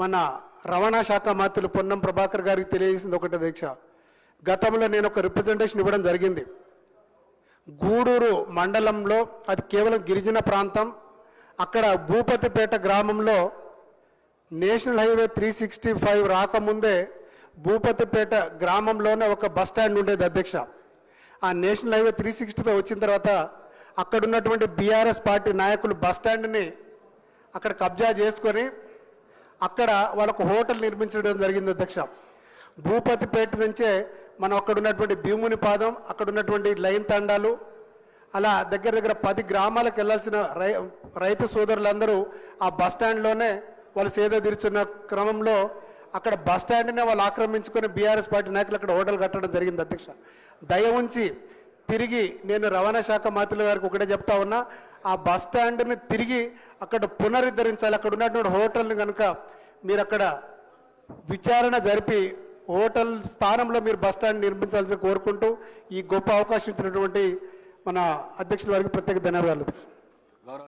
మన రవాణా శాఖ మంత్రులు పొన్నం ప్రభాకర్ గారికి తెలియజేసింది ఒకటి దీక్ష. గతంలో నేను ఒక రిప్రజెంటేషన్ ఇవ్వడం జరిగింది. గూడూరు మండలంలో అది కేవలం గిరిజన ప్రాంతం. అక్కడ భూపతిపేట గ్రామంలో national highway three sixty five రాకముందే భూపతిపేట గ్రామంలోనే ఒక బస్ స్టాండ్ ఉండేది అధ్యక్ష. ఆ national highway three sixty five వచ్చిన తర్వాత అక్కడ ఉన్నటువంటి బీఆర్ఎస్ పార్టీ నాయకులు బస్ స్టాండ్ని అక్కడ కబ్జా చేసుకొని అక్కడ వాళ్ళకు హోటల్ నిర్మించడం జరిగింది అధ్యక్ష. భూపతిపేట నుంచే మనం అక్కడ ఉన్నటువంటి భీముని పాదం అక్కడ ఉన్నటువంటి లైన్ తండాలు అలా దగ్గర దగ్గర పది గ్రామాలకు వెళ్ళాల్సిన రై రైతు సోదరులందరూ ఆ బస్ స్టాండ్లోనే వాళ్ళు సేద తీర్చున్న క్రమంలో అక్కడ బస్ స్టాండ్నే వాళ్ళు ఆక్రమించుకొని బీఆర్ఎస్ పార్టీ నాయకులు అక్కడ హోటల్ కట్టడం జరిగింది అధ్యక్ష. దయ ఉంచి తిరిగి నేను రవాణా శాఖ మంత్రుల గారికి ఒకటే చెప్తా ఉన్నా ఆ బస్ స్టాండ్ని తిరిగి అక్కడ పునరుద్ధరించాలి. అక్కడ ఉన్నటువంటి హోటల్ని కనుక మీరు అక్కడ విచారణ జరిపి హోటల్ స్థానంలో మీరు బస్ స్టాండ్ నిర్మించాల్సి కోరుకుంటూ ఈ గొప్ప అవకాశం ఇచ్చినటువంటి మన అధ్యక్షుల వారికి ప్రత్యేక ధన్యవాదాలు.